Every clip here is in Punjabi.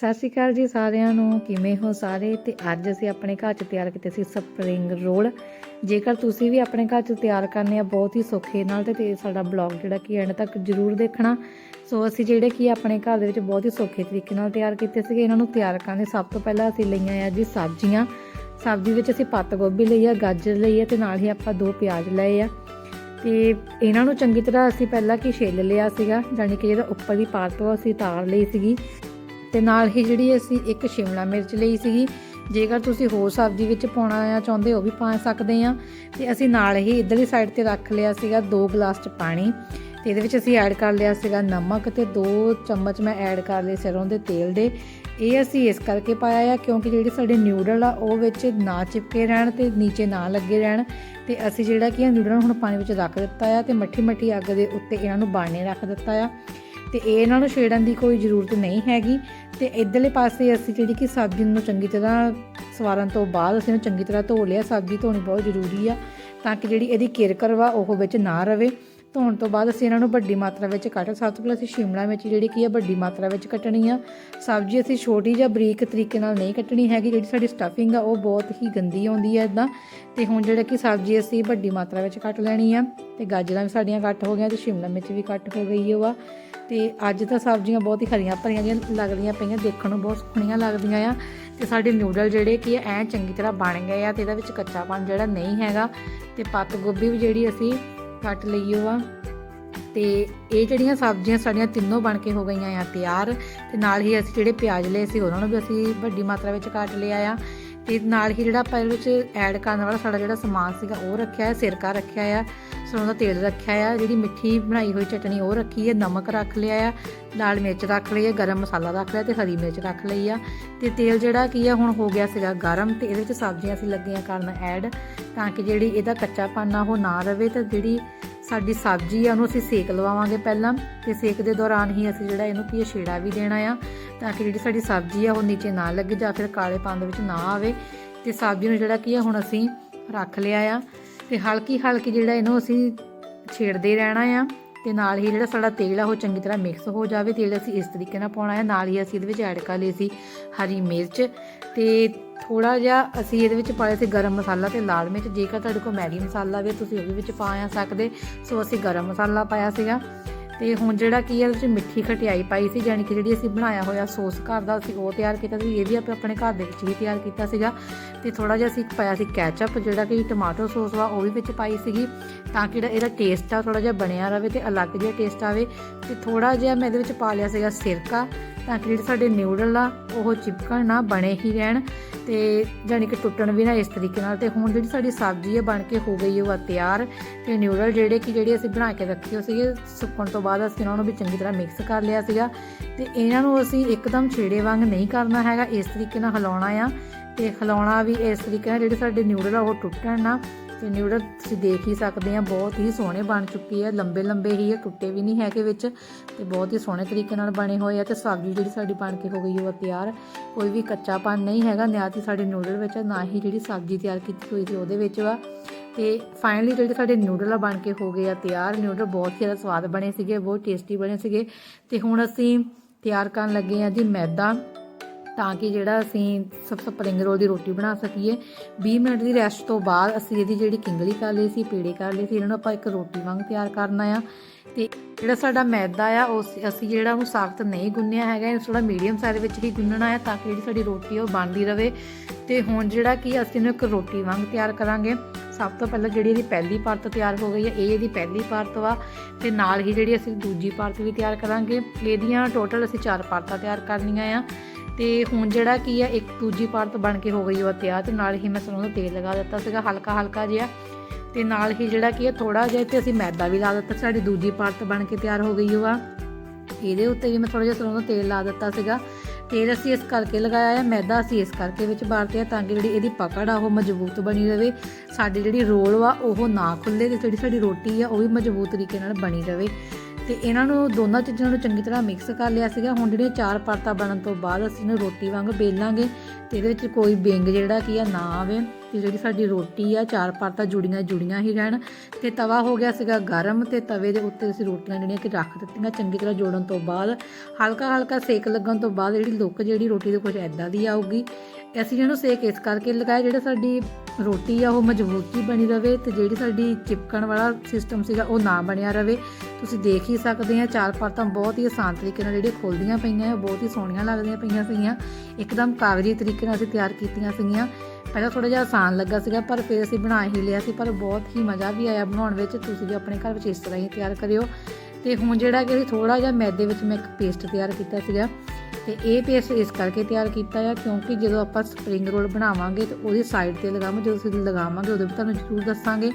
ਸਤਿ ਸ਼੍ਰੀ ਅਕਾਲ ਜੀ ਸਾਰਿਆਂ ਨੂੰ, ਕਿਵੇਂ ਹੋ ਸਾਰੇ? ਤੇ ਅੱਜ ਅਸੀਂ ਆਪਣੇ ਘਰ 'ਚ ਤਿਆਰ ਕੀਤੇ ਸੀ ਸਪਰਿੰਗ ਰੋਲ। ਜੇਕਰ ਤੁਸੀਂ ਵੀ ਆਪਣੇ ਘਰ 'ਚ ਤਿਆਰ ਕਰਨੇ ਆ, ਬਹੁਤ ਹੀ ਸੌਖੇ ਨਾਲ ਤੇ- ਸਾਡਾ ਬਲੌਗ ਜਿਹੜਾ ਕਿ ਐਂਡ ਤੱਕ ਜ਼ਰੂਰ ਦੇਖਣਾ। ਸੋ ਅਸੀਂ ਜਿਹੜੇ ਕਿ ਆਪਣੇ ਘਰ ਦੇ ਵਿੱਚ ਬਹੁਤ ਹੀ ਸੌਖੇ ਤਰੀਕੇ ਨਾਲ ਤਿਆਰ ਕੀਤੇ ਸੀਗੇ, ਇਹਨਾਂ ਨੂੰ ਤਿਆਰ ਕਰਨ ਲਈ ਸਭ ਤੋਂ ਪਹਿਲਾਂ ਅਸੀਂ ਲਈਆਂ ਆ ਜੀ ਸਬਜ਼ੀਆਂ। ਸਬਜ਼ੀ ਵਿੱਚ ਅਸੀਂ ਪੱਤ ਗੋਭੀ ਲਈ ਆ, ਗਾਜਰ ਲਈ ਆ ਤੇ ਨਾਲ ਹੀ ਆਪਾਂ ਦੋ ਪਿਆਜ਼ ਲਏ ਆ। ਤੇ ਇਹਨਾਂ ਨੂੰ ਚੰਗੀ ਤਰ੍ਹਾਂ ਅਸੀਂ ਪਹਿਲਾਂ ਕੀ ਛਿੱਲ ਲਿਆ ਸੀਗਾ, ਜਾਣੀ ਕਿ ਜਿਹੜਾ ਉੱਪਰ ਦੀ ਪਾਰਟ ਉਹ ਅਸੀਂ ਤਾਰ ਲਈ ਸੀਗੀ। ਤੇ ਨਾਲ ਹੀ ਜਿਹੜੀ ਅਸੀਂ ਇੱਕ ਸ਼ਿਮਲਾ ਮਿਰਚ ਲਈ ਸੀਗੀ, ਜੇਕਰ ਤੁਸੀਂ ਹੋਰ ਸਬਜ਼ੀ ਵਿੱਚ ਪਾਉਣਾ ਆ ਚਾਹੁੰਦੇ ਹੋ ਵੀ ਪਾ ਸਕਦੇ ਆ। ਤੇ ਅਸੀਂ ਨਾਲ ਹੀ ਇਧਰਲੀ ਸਾਈਡ ਤੇ ਰੱਖ ਲਿਆ ਸੀਗਾ 2 ਗਲਾਸ ਚ ਪਾਣੀ। ਤੇ ਇਹਦੇ ਵਿੱਚ ਅਸੀਂ ਐਡ ਕਰ ਲਿਆ ਸੀਗਾ ਨਮਕ ਤੇ 2 ਚਮਚ ਮੈਂ ਐਡ ਕਰ ਲਏ ਸਰੋਂ ਦੇ ਤੇਲ ਦੇ। ਇਹ ਅਸੀਂ ਇਸ ਕਰਕੇ ਪਾਇਆ ਆ ਕਿਉਂਕਿ ਜਿਹੜੇ ਸਾਡੇ ਨਿਊਡਲ ਆ, ਉਹ ਵਿੱਚ ਨਾ ਚਿਪਕੇ ਰਹਿਣ ਤੇ ਨੀਚੇ ਨਾ ਲੱਗੇ ਰਹਿਣ। ਤੇ ਅਸੀਂ ਜਿਹੜਾ ਕੀ ਆ ਨਿਊਡਲ ਹੁਣ ਪਾਣੀ ਵਿੱਚ ਰੱਖ ਦਿੱਤਾ ਆ ਤੇ ਮੱਠੀ ਮੱਠੀ ਅੱਗ ਦੇ ਉੱਤੇ ਇਹਨਾਂ ਨੂੰ ਬਾਣੇ ਰੱਖ ਦਿੱਤਾ ਆ। ਤੇ ਇਹ ਇਹਨਾਂ ਨੂੰ ਛੇੜਨ ਦੀ ਕੋਈ ਜ਼ਰੂਰਤ ਨਹੀਂ ਹੈਗੀ। ਤੇ ਇਧਰਲੇ ਪਾਸੇ ਅਸੀਂ ਜਿਹੜੀ ਕਿ ਸਬਜ਼ੀ ਨੂੰ ਚੰਗੀ ਤਰ੍ਹਾਂ ਸਵਾਰਨ ਤੋਂ ਬਾਅਦ ਅਸੀਂ ਇਹਨੂੰ ਚੰਗੀ ਤਰ੍ਹਾਂ ਧੋ ਲਿਆ। ਸਬਜ਼ੀ ਧੋਣੀ ਬਹੁਤ ਜ਼ਰੂਰੀ ਆ ਤਾਂ ਕਿ ਜਿਹੜੀ ਇਹਦੀ ਕਿਰਕਰ ਵਾ ਉਹ ਵਿੱਚ ਨਾ ਰਵੇ। ਧੋਣ ਤੋਂ ਬਾਅਦ ਅਸੀਂ ਇਹਨਾਂ ਨੂੰ ਵੱਡੀ ਮਾਤਰਾ ਵਿੱਚ ਕੱਟ ਸਭ ਤੋਂ ਪਹਿਲਾਂ ਅਸੀਂ ਸ਼ਿਮਲਾ ਮਿਰਚ ਜਿਹੜੀ ਕੀ ਆ, ਵੱਡੀ ਮਾਤਰਾ ਵਿੱਚ ਕੱਟਣੀ ਆ। ਸਬਜ਼ੀ ਅਸੀਂ ਛੋਟੀ ਜਾਂ ਬਰੀਕ ਤਰੀਕੇ ਨਾਲ ਨਹੀਂ ਕੱਟਣੀ ਹੈਗੀ, ਜਿਹੜੀ ਸਾਡੀ ਸਟਫਿੰਗ ਆ, ਉਹ ਬਹੁਤ ਹੀ ਗੰਦੀ ਆਉਂਦੀ ਹੈ ਇਦਾਂ ਤੇ ਹੁਣ ਜਿਹੜਾ ਕਿ ਸਬਜ਼ੀ ਅਸੀਂ ਵੱਡੀ ਮਾਤਰਾ ਵਿੱਚ ਕੱਟ ਲੈਣੀ ਆ, ਤੇ ਗਾਜਰਾਂ ਵੀ ਸਾਡੀਆਂ ਕੱਟ ਹੋ ਗਈਆਂ ਤੇ ਸ਼ਿਮਲਾ ਮਿਰਚ ਵੀ ਕੱਟ ਹੋ ਗਈ ਵਾ ਤੇ ਅੱਜ ਤਾਂ ਸਬਜ਼ੀਆਂ ਬਹੁਤ ਹੀ ਹਰੀਆਂ ਭਰੀਆਂ ਜਿਹੀਆਂ ਲੱਗਦੀਆਂ ਪਈਆਂ, ਦੇਖਣ ਨੂੰ ਬਹੁਤ ਸੋਹਣੀਆਂ ਲੱਗਦੀਆਂ ਆ। ਤੇ ਸਾਡੇ ਨਿਊਡਲ ਜਿਹੜੇ ਕੀ ਆ, ਐ ਚੰਗੀ ਤਰ੍ਹਾਂ ਬਣ ਗਏ ਆ ਤੇ ਇਹਦਾ ਵਿੱਚ ਕੱਚਾਪਨ ਜਿਹੜਾ ਨਹੀਂ ਹੈਗਾ। ਤੇ ਪੱਤ ਗੋਭੀ ਵੀ ਜਿਹੜੀ ਅਸੀਂ ਕੱਟ ਲਈ ਆ। ਤੇ ਇਹ ਜਿਹੜੀਆਂ ਸਬਜ਼ੀਆਂ ਸਾਡੀਆਂ ਤਿੰਨੋਂ ਬਣ ਕੇ ਹੋ ਗਈਆਂ ਆ ਤਿਆਰ, ਤੇ ਨਾਲ ਹੀ ਅਸੀਂ ਜਿਹੜੇ ਪਿਆਜ਼ ਲਏ ਸੀ, ਉਹਨਾਂ ਨੂੰ ਵੀ ਅਸੀਂ ਵੱਡੀ ਮਾਤਰਾ ਵਿੱਚ ਕੱਟ ਲਿਆ ਆ। ਤੇ ਨਾਲ ਹੀ ਜਿਹੜਾ ਆਪਾਂ ਇਹਦੇ ਵਿੱਚ ਐਡ ਕਰਨ ਵਾਲਾ ਸਾਡਾ ਜਿਹੜਾ ਸਮਾਨ ਸੀਗਾ, ਉਹ ਰੱਖਿਆ ਹੈ ਸਿਰਕਾ ਰੱਖਿਆ ਆ। ਸਰੋਂ ਦਾ ਤੇਲ ਰੱਖਿਆ ਆ, ਜਿਹੜੀ ਮਿੱਠੀ ਬਣਾਈ ਹੋਈ ਚਟਣੀ ਉਹ ਰੱਖੀ ਹੈ ਨਮਕ ਰੱਖ ਲਿਆ ਆ, ਲਾਲ ਮਿਰਚ ਰੱਖ ਲਈ ਹੈ ਗਰਮ ਮਸਾਲਾ ਰੱਖ ਲਿਆ ਤੇ ਹਰੀ ਮਿਰਚ ਰੱਖ ਲਈ ਆ। ਤੇ ਤੇਲ ਜਿਹੜਾ ਕੀ ਆ, ਹੁਣ ਹੋ ਗਿਆ ਸੀਗਾ ਗਰਮ ਤੇ ਇਹਦੇ ਵਿੱਚ ਸਬਜ਼ੀਆਂ ਅਸੀਂ ਲੱਗੀਆਂ ਕਰਨ ਐਡ ਤਾਂ ਕਿ ਜਿਹੜੀ ਇਹਦਾ ਕੱਚਾਪਨ ਆ ਉਹ ਨਾ ਰਵੇ ਤੇ ਜਿਹੜੀ ਸਾਡੀ ਸਬਜ਼ੀ ਆ ਉਹਨੂੰ ਅਸੀਂ ਸੇਕ ਲਵਾਵਾਂਗੇ ਪਹਿਲਾਂ ਤੇ ਸੇਕ ਦੇ ਦੌਰਾਨ ਹੀ ਅਸੀਂ ਜਿਹੜਾ ਇਹਨੂੰ ਕੀ ਛੇੜਾ ਵੀ ਦੇਣਾ ਆ ਤਾਂ ਕਿ ਜਿਹੜੀ ਸਾਡੀ ਸਬਜ਼ੀ ਆ ਉਹ ਨੀਚੇ ਨਾ ਲੱਗੇ ਜਾਂ ਫਿਰ ਕਾਲੇ ਦੇ ਵਿੱਚ ਨਾ ਆਵੇ ਤੇ ਸਬਜ਼ੀ ਨੂੰ ਜਿਹੜਾ ਕੀ ਆ, ਹੁਣ ਅਸੀਂ ਰੱਖ ਲਿਆ ਆ। ਤੇ ਹਲਕੀ ਹਲਕੀ ਜਿਹੜਾ ਇਹਨੂੰ ਅਸੀਂ ਛੇੜਦੇ ਰਹਿਣਾ ਆ ਤੇ ਨਾਲ ਹੀ ਜਿਹੜਾ ਸਾਡਾ ਤੇਲ ਆ, ਉਹ ਚੰਗੀ ਤਰ੍ਹਾਂ ਮਿਕਸ ਹੋ ਜਾਵੇ। ਤੇਲ ਅਸੀਂ ਇਸ ਤਰੀਕੇ ਨਾਲ ਪਾਉਣਾ ਹੈ। ਨਾਲ ਹੀ ਅਸੀਂ ਇਹਦੇ ਵਿੱਚ ਐਡ ਕਰ ਲਈ ਸੀ ਹਰੀ ਮਿਰਚ ਤੇ ਥੋੜਾ ਜਿਹਾ ਅਸੀਂ ਇਹਦੇ ਵਿੱਚ ਪਾਇਆ ਸੀ ਗਰਮ ਮਸਾਲਾ ਤੇ ਲਾਲ ਮਿਰਚ। ਜੇਕਰ ਤੁਹਾਡੇ ਕੋਲ ਮੈਗੀ ਮਸਾਲਾ ਵੀ ਤੁਸੀਂ ਉਹ ਵੀ ਵਿੱਚ ਪਾ ਆ ਸਕਦੇ। ਸੋ ਅਸੀਂ ਗਰਮ ਮਸਾਲਾ ਪਾਇਆ ਸੀਗਾ। ਤੇ ਹੁਣ ਜਿਹੜਾ ਕੀ ਹੈ ਉਹਦੇ ਵਿੱਚ ਮਿੱਠੀ ਖਟਿਆਈ ਪਾਈ ਸੀ ਯਾਨੀ ਕਿ ਜਿਹੜੀ ਅਸੀਂ ਬਣਾਇਆ ਹੋਇਆ ਸੌਸ ਘਰ ਦਾ ਅਸੀਂ ਉਹ ਤਿਆਰ ਕੀਤਾ ਸੀ, ਇਹ ਵੀ ਆਪਾਂ ਆਪਣੇ ਘਰ ਦੇ ਵਿੱਚ ਹੀ ਤਿਆਰ ਕੀਤਾ ਸੀਗਾ। ਤੇ ਥੋੜਾ ਜਿਹਾ ਅਸੀਂ ਪਾਇਆ ਸੀ ਕੈਚਅਪ ਜਿਹੜਾ ਕਿ ਟਮਾਟਰ ਸੌਸ ਵਾ, ਉਹ ਵੀ ਵਿੱਚ ਪਾਈ ਸੀਗੀ, ਤਾਂ ਕਿ ਜਿਹੜਾ ਇਹਦਾ ਟੇਸਟ ਆ ਥੋੜਾ ਜਿਹਾ ਬਣਿਆ ਰਵੇ ਤੇ ਅਲੱਗ ਜਿਹਾ ਟੇਸਟ ਆਵੇ। ਤੇ ਥੋੜਾ ਜਿਹਾ ਮੈਂ ਇਹਦੇ ਵਿੱਚ ਪਾ ਲਿਆ ਸੀਗਾ ਸਿਰਕਾ ਤਾਂ ਕਿ ਜਿਹੜੇ ਸਾਡੇ ਨਿਊਡਲ ਆ, ਉਹ ਚਿਪਕਣ ਨਾ ਬਣੇ ਹੀ ਰਹਿਣ ਤੇ ਜਾਨੀ ਕਿ ਟੁੱਟਣ ਵੀ ਨਾ ਇਸ ਤਰੀਕੇ ਨਾਲ। ਤੇ ਹੁਣ ਜਿਹੜੀ ਸਾਡੀ ਸਬਜ਼ੀ ਹੈ ਬਣ ਕੇ ਹੋ ਗਈ ਉਹ ਆ ਤਿਆਰ। ਤੇ ਨਿਊਡਲ ਜਿਹੜੇ ਕਿ ਜਿਹੜੇ ਅਸੀਂ ਬਣਾ ਕੇ ਰੱਖੇ ਹੋ ਸੀਗੇ, ਸੁੱਕਣ ਤੋਂ ਬਾਅਦ ਅਸੀਂ ਇਹਨਾਂ ਨੂੰ ਵੀ ਚੰਗੀ ਤਰ੍ਹਾਂ ਮਿਕਸ ਕਰ ਲਿਆ ਸੀਗਾ। ਤੇ ਇਹਨਾਂ ਨੂੰ ਅਸੀਂ ਇੱਕਦਮ ਛੇੜੇ ਵਾਂਗ ਨਹੀਂ ਕਰਨਾ ਹੈਗਾ, ਇਸ ਤਰੀਕੇ ਨਾਲ ਹਿਲਾਉਣਾ ਆ। ਤੇ ਹਿਲਾਉਣਾ ਵੀ ਇਸ ਤਰੀਕੇ ਨਾਲ ਜਿਹੜੇ ਸਾਡੇ ਨਿਊਡਲ ਆ, ਉਹ ਟੁੱਟਣ ਨਾ। ਤੇ ਨਿਊਡਲ ਤੁਸੀਂ ਦੇਖ ਹੀ ਸਕਦੇ ਆ, ਬਹੁਤ ਹੀ ਸੋਹਣੇ ਬਣ ਚੁੱਕੇ ਆ ਲੰਬੇ ਲੰਬੇ ਹੀ ਆ, ਟੁੱਟੇ ਵੀ ਨਹੀਂ ਹੈਗੇ ਵਿੱਚ ਤੇ ਬਹੁਤ ਹੀ ਸੋਹਣੇ ਤਰੀਕੇ ਨਾਲ ਬਣੇ ਹੋਏ ਆ ਤੇ ਸਬਜ਼ੀ ਜਿਹੜੀ ਸਾਡੀ ਬਣ ਕੇ ਹੋ ਗਈ ਉਹ ਤਿਆਰ। ਕੋਈ ਵੀ ਕੱਚਾਪਨ ਨਹੀਂ ਹੈਗਾ, ਨਾ ਤੇ ਸਾਡੇ ਨਿਊਡਲ ਵਿੱਚ, ਨਾ ਹੀ ਜਿਹੜੀ ਸਬਜ਼ੀ ਤਿਆਰ ਕੀਤੀ ਹੋਈ ਸੀ ਉਹਦੇ ਵਿੱਚ ਵਾ। ਤੇ ਫਾਈਨਲੀ ਜਿਹੜੇ ਸਾਡੇ ਨਿਊਡਲ ਆ ਬਣ ਕੇ ਹੋ ਗਏ ਆ ਤਿਆਰ ਨਿਊਡਲ ਬਹੁਤ ਹੀ ਜ਼ਿਆਦਾ ਸਵਾਦ ਬਣੇ ਸੀਗੇ, ਬਹੁਤ ਟੇਸਟੀ ਬਣੇ ਸੀਗੇ। ਤੇ ਹੁਣ ਅਸੀਂ ਤਿਆਰ ਕਰਨ ਲੱਗੇ ਆ ਜੀ ਮੈਦਾ। ਤਾਂ ਕਿ ਜਿਹੜਾ ਅਸੀਂ ਸਭ ਸਪਰਿੰਗ ਰੋਲ ਦੀ ਰੋਟੀ ਬਣਾ ਸਕੀਏ। 20 ਮਿੰਟ ਦੀ ਰੈਸਟ ਤੋਂ ਬਾਅਦ ਅਸੀਂ ਇਹਦੀ ਜਿਹੜੀ ਕਿੰਗਲੀ ਕਰ ਲਈ ਸੀ, ਪੇੜੇ ਕਰ ਲਈ ਸੀ, ਇਹਨਾਂ ਨੂੰ ਆਪਾਂ ਇੱਕ ਰੋਟੀ ਵਾਂਗ ਤਿਆਰ ਕਰਨਾ ਆ। ਤੇ ਜਿਹੜਾ ਸਾਡਾ ਮੈਦਾ ਆ, ਉਹ ਅਸੀਂ ਜਿਹੜਾ ਉਹਨੂੰ ਸਖਤ ਨਹੀਂ ਗੁੰਨਿਆ ਹੈਗਾ, ਇਹਨੂੰ ਥੋੜਾ ਮੀਡੀਅਮ ਸਾਈਜ਼ ਵਿੱਚ ਹੀ ਗੁੰਨਣਾ ਆ ਤਾਂ ਕਿ ਜਿਹੜੀ ਸਾਡੀ ਰੋਟੀ ਆ ਉਹ ਬਣਦੀ ਰਵੇ। ਤੇ ਹੁਣ ਜਿਹੜਾ ਕਿ ਅਸੀਂ ਇਹਨੂੰ ਇੱਕ ਰੋਟੀ ਵਾਂਗ ਤਿਆਰ ਕਰਾਂਗੇ। ਸਭ ਤੋਂ ਪਹਿਲਾਂ ਜਿਹੜੀ ਇਹਦੀ ਪਹਿਲੀ ਪਰਤ ਤਿਆਰ ਹੋ ਗਈ ਹੈ ਇਹ ਇਹਦੀ ਪਹਿਲੀ ਪਰਤ ਵਾ। ਤੇ ਨਾਲ ਹੀ ਜਿਹੜੀ ਅਸੀਂ ਦੂਜੀ ਪਰਤ ਵੀ ਤਿਆਰ ਕਰਾਂਗੇ। ਇਹਦੀਆਂ ਟੋਟਲ ਅਸੀਂ ਚਾਰ ਪਰਤਾਂ ਤਿਆਰ ਕਰਨੀਆਂ ਆ। ਤੇ ਹੁਣ ਜਿਹੜਾ ਕੀ ਆ, ਇੱਕ ਦੂਜੀ ਪਰਤ ਬਣ ਕੇ ਹੋ ਗਈ ਉਹ ਤਿਆਰ ਤੇ ਨਾਲ ਹੀ ਮੈਂ ਸਰੋਂ ਦਾ ਤੇਲ ਲਗਾ ਦਿੱਤਾ ਸੀਗਾ ਹਲਕਾ ਹਲਕਾ ਜਿਹਾ। ਤੇ ਨਾਲ ਹੀ ਜਿਹੜਾ ਕੀ ਆ ਥੋੜਾ ਜਿਹਾ ਤੇ ਅਸੀਂ ਮੈਦਾ ਵੀ ਲਾ ਦਿੱਤਾ, ਸਾਡੀ ਦੂਜੀ ਪਰਤ ਬਣ ਕੇ ਤਿਆਰ ਹੋ ਗਈ ਉਹ ਆ। ਇਹਦੇ ਉੱਤੇ ਵੀ ਮੈਂ ਥੋੜਾ ਜਿਹਾ ਸਰੋਂ ਦਾ ਤੇਲ ਲਾ ਦਿੱਤਾ ਸੀਗਾ। ਤੇਲ ਅਸੀਂ ਇਸ ਕਰਕੇ ਲਗਾਇਆ ਹੈ ਮੈਦਾ ਅਸੀਂ ਇਸ ਕਰਕੇ ਵਿੱਚ ਬਾਰਦੇ ਆ ਤਾਂ ਕਿ ਜਿਹੜੀ ਇਹਦੀ ਪਕੜ ਆ, ਉਹ ਮਜ਼ਬੂਤ ਬਣੀ ਰਹੇ ਸਾਡੀ ਜਿਹੜੀ ਰੋਲ ਵਾ, ਉਹ ਨਾ ਖੁੱਲੇ ਤੇ ਜਿਹੜੀ ਸਾਡੀ ਰੋਟੀ ਆ, ਉਹ ਵੀ ਮਜ਼ਬੂਤ ਤਰੀਕੇ ਨਾਲ ਬਣੀ ਰਹੇ ਤੇ ਇਹਨਾਂ ਨੂੰ ਦੋਨਾਂ ਚੀਜ਼ਾਂ ਨੂੰ ਚੰਗੀ ਤਰ੍ਹਾਂ ਮਿਕਸ ਕਰ ਲਿਆ ਸੀਗਾ। ਹੁਣ ਜਿਹੜੀਆਂ ਚਾਰ ਪਰਤਾਂ ਬਣਨ ਤੋਂ ਬਾਅਦ ਅਸੀਂ ਇਹਨੂੰ ਰੋਟੀ ਵਾਂਗ ਬੇਲਾਂਗੇ ਤੇ ਇਹਦੇ ਵਿੱਚ ਕੋਈ ਬਿੰਗ ਜਿਹੜਾ ਕੀ ਆ ਨਾ ਆਵੇ। ਤੇ ਜਿਹੜੀ ਸਾਡੀ ਰੋਟੀ ਆ, ਚਾਰ ਪਰਤਾਂ ਜੁੜੀਆਂ ਜੁੜੀਆਂ ਹੀ ਰਹਿਣ। ਤੇ ਤਵਾ ਹੋ ਗਿਆ ਸੀਗਾ ਗਰਮ ਤੇ ਤਵੇ ਦੇ ਉੱਤੇ ਅਸੀਂ ਰੋਟੀਆਂ ਜਿਹੜੀਆਂ ਕਿ ਰੱਖ ਦਿੱਤੀਆਂ ਚੰਗੀ ਤਰ੍ਹਾਂ ਜੋੜਨ ਤੋਂ ਬਾਅਦ। ਹਲਕਾ ਹਲਕਾ ਸੇਕ ਲੱਗਣ ਤੋਂ ਬਾਅਦ ਜਿਹੜੀ ਲੁੱਕ ਜਿਹੜੀ ਰੋਟੀ ਦੇ ਕੁਝ ਐਦਾਂ ਦੀ ਆਊਗੀ। ਅਸੀਂ ਜਿਹਨੂੰ ਸੇਕ ਇਸ ਕਰਕੇ ਲਗਾਇਆ, ਜਿਹੜਾ ਸਾਡੀ ਰੋਟੀ ਆ ਉਹ ਮਜ਼ਬੂਤੀ ਬਣੀ ਰਵੇ ਤੇ ਜਿਹੜੀ ਸਾਡੀ ਚਿਪਕਣ ਵਾਲਾ ਸਿਸਟਮ ਸੀਗਾ ਉਹ ਨਾ ਬਣਿਆ ਰਵੇ। ਤੁਸੀਂ ਦੇਖ ਹੀ ਸਕਦੇ ਆ, ਚਾਰ ਪਰਤਾਂ ਬਹੁਤ ਹੀ ਆਸਾਨ ਤਰੀਕੇ ਨਾਲ ਜਿਹੜੀਆਂ ਖੁੱਲਦੀਆਂ ਪਈਆਂ, ਬਹੁਤ ਹੀ ਸੋਹਣੀਆਂ ਲੱਗਦੀਆਂ ਪਈਆਂ ਸੀਗੀਆਂ। ਇੱਕਦਮ ਕਾਗਜ਼ੀ ਤਰੀਕੇ ਨਾਲ ਅਸੀਂ ਤਿਆਰ ਕੀਤੀਆਂ ਸੀਗੀਆਂ। ਪਹਿਲਾਂ ਥੋੜਾ ਜਿਹਾ ਆਸਾਨ ਲੱਗਾ ਸੀਗਾ, ਪਰ ਫਿਰ ਅਸੀਂ ਬਣਾ ਹੀ ਲਿਆ ਸੀ, ਪਰ ਬਹੁਤ ਹੀ ਮਜ਼ਾ ਵੀ ਆਇਆ ਬਣਾਉਣ ਵਿੱਚ। ਤੁਸੀਂ ਵੀ ਆਪਣੇ ਘਰ ਵਿੱਚ ਇਸ ਤਰ੍ਹਾਂ ਹੀ ਤਿਆਰ ਕਰਿਓ। ਤੇ ਹੁਣ ਜਿਹੜਾ ਕਿ ਅਸੀਂ ਥੋੜਾ ਜਿਹਾ ਮੈਦੇ ਵਿੱਚ ਮੈਂ ਇੱਕ ਪੇਸਟ ਤਿਆਰ ਕੀਤਾ ਸੀਗਾ। ਤੇ ਇਹ ਪੇਸਟ ਇਸ ਕਰਕੇ ਤਿਆਰ ਕੀਤਾ ਆ ਕਿਉਂਕਿ ਜਦੋਂ ਆਪਾਂ ਸਪਰਿੰਗ ਰੋਲ ਬਣਾਵਾਂਗੇ ਤੇ ਉਹਦੀ ਸਾਈਡ ਤੇ ਲਗਾਵਾਂਗੇ, ਜਦੋਂ ਅਸੀਂ ਲਗਾਵਾਂਗੇ ਉਦੋਂ ਵੀ ਤੁਹਾਨੂੰ ਜ਼ਰੂਰ ਦੱਸਾਂਗੇ।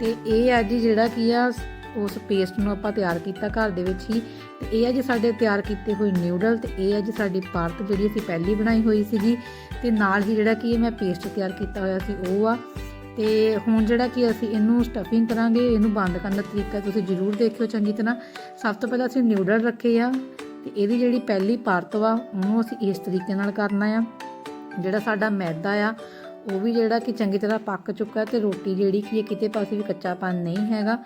ਤੇ ਇਹ ਆ ਜੀ ਜਿਹੜਾ ਕੀ ਆ ਉਸ ਪੇਸਟ ਨੂੰ ਆਪਾਂ ਤਿਆਰ ਕੀਤਾ ਘਰ ਦੇ ਵਿੱਚ ਹੀ। ਤੇ ਇਹ ਆ ਜੀ ਸਾਡੇ ਤਿਆਰ ਕੀਤੇ ਹੋਏ ਨਿਊਡਲ ਤੇ ਇਹ ਆ ਜੀ ਸਾਡੀ ਪਾਰਕ ਜਿਹੜੀ ਅਸੀਂ ਪਹਿਲੀ ਬਣਾਈ ਹੋਈ ਸੀਗੀ। ਤੇ ਨਾਲ ਹੀ ਜਿਹੜਾ ਕੀ ਮੈਂ ਪੇਸਟ ਤਿਆਰ ਕੀਤਾ ਹੋਇਆ ਸੀ ਉਹ ਆ। ਤੇ ਹੁਣ ਜਿਹੜਾ ਕਿ ਅਸੀਂ ਇਹਨੂੰ ਸਟਫਿੰਗ ਕਰਾਂਗੇ, ਇਹਨੂੰ ਬੰਦ ਕਰਨ ਦਾ ਤਰੀਕਾ ਤੁਸੀਂ ਜ਼ਰੂਰ ਦੇਖਿਓ ਚੰਗੀ ਤਰ੍ਹਾਂ। ਸਭ ਤੋਂ ਪਹਿਲਾਂ ਅਸੀਂ ਨਿਊਡਲ ਰੱਖੇ ਆ। ਤੇ ਇਹਦੀ ਜਿਹੜੀ ਪਹਿਲੀ ਪਰਤ ਵਾ, ਉਹਨੂੰ ਅਸੀਂ ਇਸ ਤਰੀਕੇ ਨਾਲ ਕਰਨਾ ਆ। ਜਿਹੜਾ ਸਾਡਾ ਮੈਦਾ ਆ ਉਹ ਵੀ ਜਿਹੜਾ ਕਿ ਚੰਗੀ ਤਰ੍ਹਾਂ ਪੱਕ ਚੁੱਕਾ ਤੇ ਰੋਟੀ ਜਿਹੜੀ ਕਿ ਇਹ ਕਿਤੇ ਪਾਸੇ ਵੀ ਕੱਚਾਪਨ ਨਹੀਂ ਹੈਗਾ।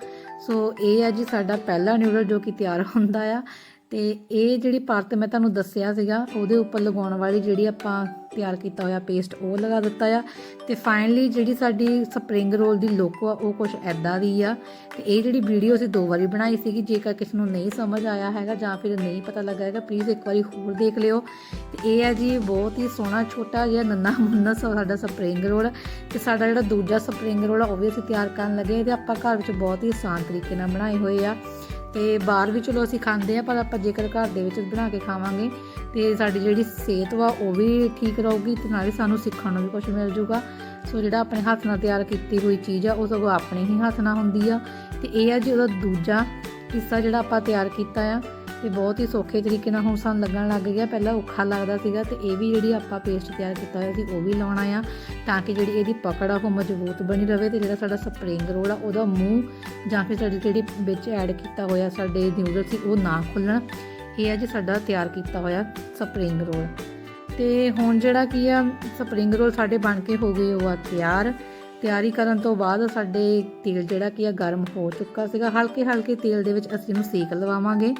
ਸੋ ਇਹ ਆ ਜੀ ਸਾਡਾ ਪਹਿਲਾ ਨਿਊਡਲ ਜੋ ਕਿ ਤਿਆਰ ਹੁੰਦਾ ਆ। ਤੇ ਇਹ ਜਿਹੜੀ ਪਰਤ ਮੈਂ ਤੁਹਾਨੂੰ ਦੱਸਿਆ ਸੀਗਾ, ਉਹਦੇ ਉੱਪਰ ਲਗਾਉਣ ਵਾਲੀ ਜਿਹੜੀ ਆਪਾਂ ਤਿਆਰ ਕੀਤਾ ਹੋਇਆ ਪੇਸਟ ਉਹ ਲਗਾ ਦਿੱਤਾ ਆ। ਤੇ ਫਾਈਨਲੀ ਜਿਹੜੀ ਸਾਡੀ ਸਪਰਿੰਗ ਰੋਲ ਦੀ ਲੁੱਕ ਆ, ਉਹ ਕੁਝ ਐਦਾਂ ਦੀ ਆ ਤੇ ਇਹ ਜਿਹੜੀ ਵੀਡੀਓ ਅਸੀਂ ਦੋ ਵਾਰੀ ਬਣਾਈ ਸੀਗੀ, ਜੇਕਰ ਕਿਸੇ ਨੂੰ ਨਹੀਂ ਸਮਝ ਆਇਆ ਹੈਗਾ ਜਾਂ ਫਿਰ ਨਹੀਂ ਪਤਾ ਲੱਗਾ ਹੈਗਾ ਪਲੀਜ਼ ਇੱਕ ਵਾਰੀ ਹੋਰ ਦੇਖ ਲਿਓ। ਤੇ ਇਹ ਆ ਜੀ, ਬਹੁਤ ਹੀ ਸੋਹਣਾ, ਛੋਟਾ ਜਿਹਾ ਨੰਨਾ ਮੁੰਨਾ ਸਾਡਾ ਸਪਰਿੰਗ ਰੋਲ ਤੇ ਸਾਡਾ ਜਿਹੜਾ ਦੂਜਾ ਸਪਰਿੰਗ ਰੋਲ ਆ, ਉਹ ਵੀ ਅਸੀਂ ਤਿਆਰ ਕਰਨ ਲੱਗੇ ਤੇ ਆਪਾਂ ਘਰ ਵਿੱਚ ਬਹੁਤ ਹੀ ਆਸਾਨ ਤਰੀਕੇ ਨਾਲ ਬਣਾਏ ਹੋਏ ਆ। ਤੇ ਬਾਹਰ ਵੀ ਚਲੋ ਅਸੀਂ ਖਾਂਦੇ ਆ ਪਰ ਆਪਾਂ ਜੇਕਰ ਘਰ ਦੇ ਵਿੱਚ ਬਣਾ ਕੇ ਖਾਵਾਂਗੇ ਤੇ ਸਾਡੀ ਜਿਹੜੀ ਸਿਹਤ ਵਾ, ਉਹ ਵੀ ਠੀਕ ਰਹੂਗੀ ਤੇ ਨਾਲੇ ਸਾਨੂੰ ਸਿੱਖਣ ਨੂੰ ਵੀ ਕੁਝ ਮਿਲ ਜੂਗਾ। ਸੋ ਜਿਹੜਾ ਆਪਣੇ ਹੱਥ ਨਾਲ ਤਿਆਰ ਕੀਤੀ ਹੋਈ ਚੀਜ਼ ਆ, ਉਹ ਸਗੋਂ ਆਪਣੇ ਹੀ ਹੱਥ ਨਾਲ ਹੁੰਦੀ ਆ। ਤੇ ਇਹ ਆ ਜੀ ਉਹਦਾ ਦੂਜਾ ਹਿੱਸਾ ਜਿਹੜਾ ਆਪਾਂ ਤਿਆਰ ਕੀਤਾ ਆ। ਤੇ ਬਹੁਤ ਹੀ ਸੌਖੇ ਤਰੀਕੇ ਨਾਲ ਹੁਣ ਸਾਨੂੰ ਲੱਗਣ ਲੱਗ ਗਿਆ। ਪਹਿਲਾਂ ਔਖਾ ਲੱਗਦਾ ਸੀਗਾ ਤੇ ਇਹ ਵੀ ਜਿਹੜੀ ਆਪਾਂ ਪੇਸਟ ਤਿਆਰ ਕੀਤਾ ਹੋਇਆ ਸੀ, ਉਹ ਵੀ ਲਾਉਣਾ ਆ ਤਾਂ ਕਿ ਜਿਹੜੀ ਇਹਦੀ ਪਕੜ ਆ, ਉਹ ਮਜ਼ਬੂਤ ਬਣੀ ਰਵੇ ਤੇ ਜਿਹੜਾ ਸਾਡਾ ਸਪਰਿੰਗ ਰੋਲ ਆ, ਉਹਦਾ ਮੂੰਹ ਜਾਂ ਫਿਰ ਸਾਡੀ ਜਿਹੜੀ ਵਿੱਚ ਐਡ ਕੀਤਾ ਹੋਇਆ ਸਾਡੇ ਨਿਊਡਲ ਸੀ, ਉਹ ਨਾ ਖੁੱਲਣ। ਇਹ ਹੈ ਜੀ ਸਾਡਾ ਤਿਆਰ ਕੀਤਾ ਹੋਇਆ ਸਪਰਿੰਗ ਰੋਲ। ਤੇ ਹੁਣ ਜਿਹੜਾ ਕੀ ਆ, ਸਪਰਿੰਗ ਰੋਲ ਸਾਡੇ ਬਣ ਕੇ ਹੋ ਗਏ, ਉਹ ਆ ਤਿਆਰ। ਤਿਆਰੀ ਕਰਨ ਤੋਂ ਬਾਅਦ ਸਾਡੇ ਤੇਲ ਜਿਹੜਾ ਕੀ ਆ, ਗਰਮ ਹੋ ਚੁੱਕਾ ਸੀਗਾ। ਹਲਕੇ ਹਲਕੇ ਤੇਲ ਦੇ ਵਿੱਚ ਅਸੀਂ ਇਹਨੂੰ ਸੇਕ ਲਵਾਵਾਂਗੇ।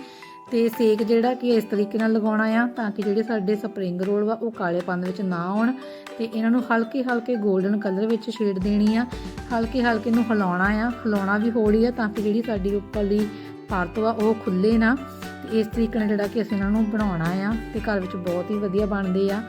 ਤੇ ਸੇਕ ਜਿਹੜਾ ਕਿ ਇਸ ਤਰੀਕੇ ਨਾਲ ਲਗਾਉਣਾ ਆ ਤਾਂ ਕਿ ਜਿਹੜੇ ਸਾਡੇ ਸਪਰਿੰਗ ਰੋਲ ਵਾ, ਉਹ ਕਾਲੇਪਨ ਵਿੱਚ ਨਾ ਆਉਣ ਤੇ ਇਹਨਾਂ ਨੂੰ ਹਲਕੇ ਹਲਕੇ 골ਡਨ ਕਲਰ ਵਿੱਚ ਸ਼ੇਡ ਦੇਣੀ ਆ। ਹਲਕੇ ਹਲਕੇ ਨੂੰ ਹਿਲਾਉਣਾ ਆ, ਹਿਲਾਉਣਾ ਵੀ ਹੌਲੀ ਆ ਤਾਂ ਕਿ ਜਿਹੜੀ ਸਾਡੀ ਉੱਪਰਲੀ ਪਰਤ ਵਾ, ਉਹ ਖੁੱਲੇ ਨਾ। ਤੇ ਇਸ ਤਰੀਕੇ ਨਾਲ ਜਿਹੜਾ ਕਿ ਅਸੀਂ ਇਹਨਾਂ ਨੂੰ ਬਣਾਉਣਾ ਆ ਤੇ ਘਰ ਵਿੱਚ ਬਹੁਤ ਹੀ ਵਧੀਆ ਬਣਦੇ ਆ।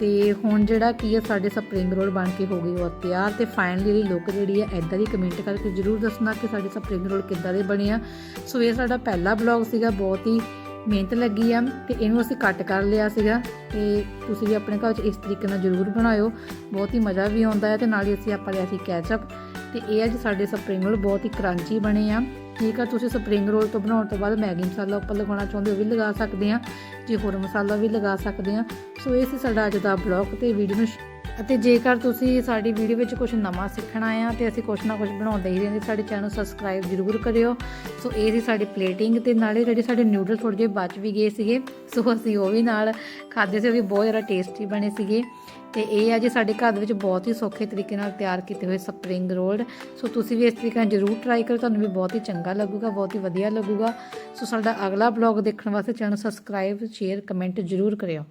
ਤੇ ਹੁਣ ਜਿਹੜਾ ਕੀ ਆ ਸਾਡੇ ਸਪਰਿੰਗ ਰੋਲ ਬਣ ਕੇ ਹੋ ਗਏ ਉਹ ਤਿਆਰ ਤੇ ਫਾਈਨਲੀ ਇਹਦੀ ਲੁੱਕ ਜਿਹੜੀ ਆ ਐਦਾਂ ਦੀ ਕਮੈਂਟ ਕਰਕੇ ਜਰੂਰ ਦੱਸਣਾ ਕਿ ਸਾਡੇ ਸਪਰਿੰਗ ਰੋਲ ਕਿੱਦਾਂ ਦੇ ਬਣੇ ਆ। ਸੋ ਇਹ ਸਾਡਾ ਪਹਿਲਾ ਬਲੌਗ ਸੀਗਾ, ਬਹੁਤ ਹੀ ਮਿਹਨਤ ਲੱਗੀ ਆ ਤੇ ਇਹਨੂੰ ਅਸੀਂ ਕੱਟ ਕਰ ਲਿਆ ਸੀਗਾ ਤੇ ਤੁਸੀਂ ਵੀ ਆਪਣੇ ਘਰ 'ਚ ਇਸ ਤਰੀਕੇ ਨਾਲ ਜਰੂਰ ਬਣਾਇਓ। ਬਹੁਤ ਹੀ ਮਜ਼ਾ ਵੀ ਆਉਂਦਾ ਹੈ ਤੇ ਨਾਲ ਹੀ ਅਸੀਂ ਆਪਾਂ ਲਿਆ ਸੀ ਕੈਚਅਪ ਤੇ ਇਹ ਅੱਜ ਸਾਡੇ ਸਪਰਿੰਗ ਰੋਲ ਬਹੁਤ ਹੀ ਕਰੰਚੀ ਬਣੇ ਆ। ਜੇਕਰ ਤੁਸੀਂ ਸਪਰਿੰਗ ਰੋਲ ਤੋਂ ਬਣਾਉਣ ਤੋਂ ਬਾਅਦ ਮੈਗੀ ਮਸਾਲਾ ਉੱਪਰ ਲਗਾਉਣਾ ਚਾਹੁੰਦੇ ਹੋ ਵੀ ਲਗਾ ਸਕਦੇ ਆ, ਜੇ ਹੋਰ ਮਸਾਲਾ ਵੀ ਲਗਾ ਸਕਦੇ ਆ। ਸੋ ਇਹ ਸੀ ਸਾਡਾ ਅੱਜ ਦਾ ਬਲੌਗ ਤੇ ਵੀਡੀਓ ਨੂੰ ਅਤੇ ਜੇਕਰ ਤੁਸੀਂ ਸਾਡੀ ਵੀਡੀਓ ਵਿੱਚ ਕੁਝ ਨਵਾਂ ਸਿੱਖਣਾ ਆ ਤੇ ਅਸੀਂ ਕੁਝ ਨਾ ਕੁਝ ਬਣਾਉਂਦੇ ਹੀ ਰਹਿੰਦੇ, ਸਾਡੇ ਚੈਨਲ ਨੂੰ ਸਬਸਕ੍ਰਾਈਬ ਜ਼ਰੂਰ ਕਰਿਓ। ਸੋ ਇਹ ਸੀ ਸਾਡੀ ਪਲੇਟਿੰਗ ਤੇ ਨਾਲੇ ਜਿਹੜੇ ਸਾਡੇ ਨਿਊਡਲ ਥੋੜੇ ਜਿਹੇ ਬਚ ਵੀ ਗਏ ਸੀਗੇ, ਸੋ ਅਸੀਂ ਉਹ ਵੀ ਨਾਲ ਖਾਦੇ ਸੀ, ਉਹ ਵੀ ਬਹੁਤ ਜ਼ਿਆਦਾ ਟੇਸਟੀ ਬਣੇ ਸੀਗੇ। ਤੇ ਇਹ ਆ ਜੀ ਸਾਡੇ ਘਰ ਦੇ ਵਿੱਚ ਬਹੁਤ ਹੀ ਸੌਖੇ ਤਰੀਕੇ ਨਾਲ ਤਿਆਰ ਕੀਤੇ ਹੋਏ ਸਪਰਿੰਗ ਰੋਲ ਸੋ ਤੁਸੀਂ ਵੀ ਇਸ ਤਰੀਕੇ ਨਾਲ ਜ਼ਰੂਰ ਟਰਾਈ ਕਰੋ, ਤੁਹਾਨੂੰ ਵੀ ਬਹੁਤ ਹੀ ਚੰਗਾ ਲੱਗੂਗਾ, ਬਹੁਤ ਹੀ ਵਧੀਆ ਲੱਗੂਗਾ। ਸੋ ਸਾਡਾ ਅਗਲਾ ਬਲੌਗ ਦੇਖਣ ਵਾਸਤੇ ਚੈਨਲ ਸਬਸਕ੍ਰਾਈਬ ਸ਼ੇਅਰ ਕਮੈਂਟ ਜ਼ਰੂਰ ਕਰਿਓ।